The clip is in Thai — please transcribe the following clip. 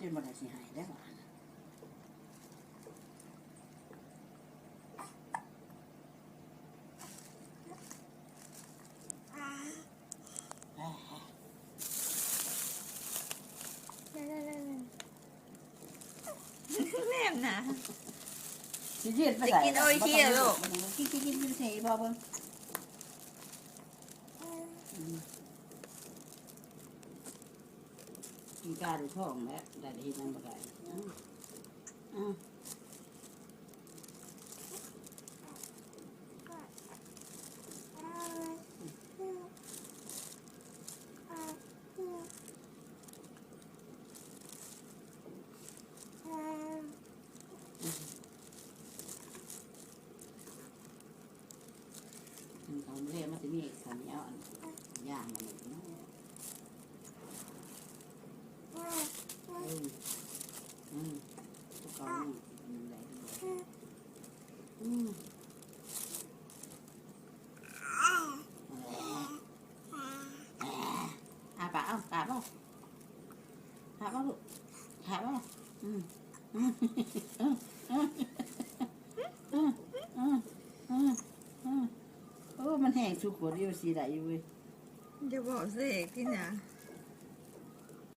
จนบ่ได้สิหายได้หวานแม่นะสิยืดไปใส่จะกินโออิชิเหรอลูก กินกินกินกินเทบ่เบิ่งอืม กินกาดูท้องแล้วได้เฮ็ดนำบ่ได้อ้าวอ้าวมันเขาเรียกมันสิมีข้าวเหนียวอันย่างมัน อืมาวกเขาอยู่ไหนกันบ้างอืมอาปากเอาปากเอาปากเอาลูกปากเอาอืมอืมอืมอืมอืมอืมอืมอืโอ้มันแห้งสุกหัวเดียวสีไหลอยู่เว้ยจะบอกเสกที่ไหน